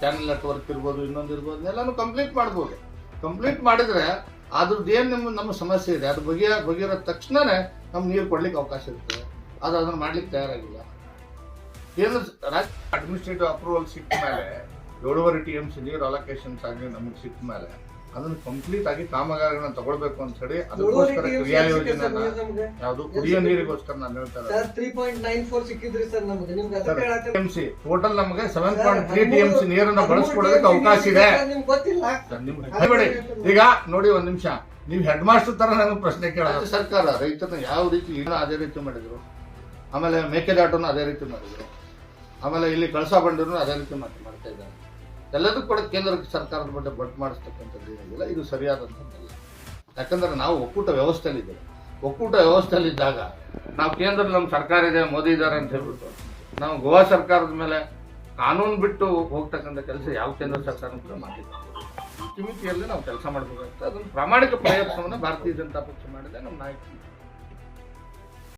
Channel network ಇರ್ಬೋದು, ಇನ್ನೊಂದು ಇರ್ಬೋದು, ಎಲ್ಲಾನು ಕಂಪ್ಲೀಟ್ ಮಾಡ್ಬೋದು. ಕಂಪ್ಲೀಟ್ ಮಾಡಿದ್ರೆ ಅದ್ರದ್ದು ಏನು ನಿಮ್ಮ, ನಮ್ಮ ಸಮಸ್ಯೆ ಇದೆ, ಅದು ಬಗೆಯ, ಬಗೆಯಿರೋ ತಕ್ಷಣನೇ ನಮ್ಗೆ ನೀರು ಕೊಡ್ಲಿಕ್ಕೆ ಅವಕಾಶ ಇರ್ತದೆ ಅದು ಅದನ್ನು ಮಾಡ್ಲಿಕ್ಕೆ ತಯಾರಾಗಿಲ್ಲ. ಏನು ರಾಜ್ಯ ಅಡ್ಮಿನಿಸ್ಟ್ರೇಟಿವ್ ಅಪ್ರೂವಲ್ ಸಿಕ್ಕ ಮೇಲೆ ಏಳುವರೆ ಟಿ ಎಂ ಸಿ ನೀರು ಅಲೋಕೇಶನ್ಸ್ ಆಗಿ ನಮಗೆ ಸಿಕ್ಕ ಮೇಲೆ ಅದನ್ನು ಕಂಪ್ಲೀಟ್ ಆಗಿ ಕಾಮಗಾರಿಗಳನ್ನ ತಗೊಳ್ಬೇಕು ಅಂತ ಹೇಳಿ ಅದಕ್ಕೋಸ್ಕರ ಕ್ರಿಯಾ ಯೋಜನೆ ಯಾವುದು ಕುಡಿಯೋ ನೀರಿಗೋಸ್ಕರ ನಾನು ಹೇಳ್ತಾ ಇದ್ದೀನಿ ಟೋಟಲ್ ನಮಗೆ. Seven point three T M C ನೀರನ್ನ ಬಳಸ್ಕೊಡೋದಕ್ಕೆ ಅವಕಾಶ ಇದೆ. ಈಗ ನೋಡಿ ಒಂದ್ ನಿಮಿಷ. ನೀವು ಹೆಡ್ ಮಾಸ್ಟರ್ ತರ ನನಗೆ ಪ್ರಶ್ನೆ ಕೇಳೋದು. ಸರ್ಕಾರ ರೈತರನ್ನ ಯಾವ ರೀತಿ ಈಗ ಅದೇ ರೀತಿ ಮಾಡಿದ್ರು? ಆಮೇಲೆ ಮೇಕೆದಾಟನ್ನು ಅದೇ ರೀತಿ ಮಾಡಿದ್ರು. ಆಮೇಲೆ ಇಲ್ಲಿ ಕಳಸಾ ಬಂಡೂರನ್ನು ಅದೇ ರೀತಿ ಮಾಡ್- ಮಾಡ್ತಾ ಇದ್ದಾರೆ. ಎಲ್ಲದಕ್ಕೂ ಕೂಡ ಕೇಂದ್ರ ಸರ್ಕಾರದ ಬಗ್ಗೆ ಬಟ್ ಮಾಡಿಸ್ತಕ್ಕಂಥದ್ದು ಏನಿಲ್ಲ, ಇದು ಸರಿಯಾದಂಥದ್ದಲ್ಲ ಯಾಕಂದ್ರೆ ನಾವು ಒಕ್ಕೂಟ ವ್ಯವಸ್ಥೆಯಲ್ಲಿದ್ದೇವೆ. ಒಕ್ಕೂಟ ವ್ಯವಸ್ಥೆಯಲ್ಲಿದ್ದಾಗ ನಾವು ಕೇಂದ್ರ, ನಮ್ಮ ಸರ್ಕಾರ ಇದೆ, ಮೋದಿ ಇದ್ದಾರೆ ಅಂತ ಹೇಳ್ಬಿಟ್ಟು, ನಾವು ಗೋವಾ ಸರ್ಕಾರದ ಮೇಲೆ ಕಾನೂನು ಬಿಟ್ಟು ಹೋಗ್ತಕ್ಕಂಥ ಕೆಲಸ ಯಾವ ಕೇಂದ್ರ ಸರ್ಕಾರ ಕೂಡ ಮಾಡಿಲ್ಲ. ಸಮಿತಿಯಲ್ಲಿ ನಾವು ಕೆಲಸ ಮಾಡಬೇಕಾಗುತ್ತೆ. ಅದನ್ನು ಪ್ರಾಮಾಣಿಕ ಪ್ರಯತ್ನವನ್ನು ಭಾರತೀಯ ಜನತಾ ಪಕ್ಷ ಮಾಡಿದೆ, ನಮ್ಮ ನಾಯಕರು.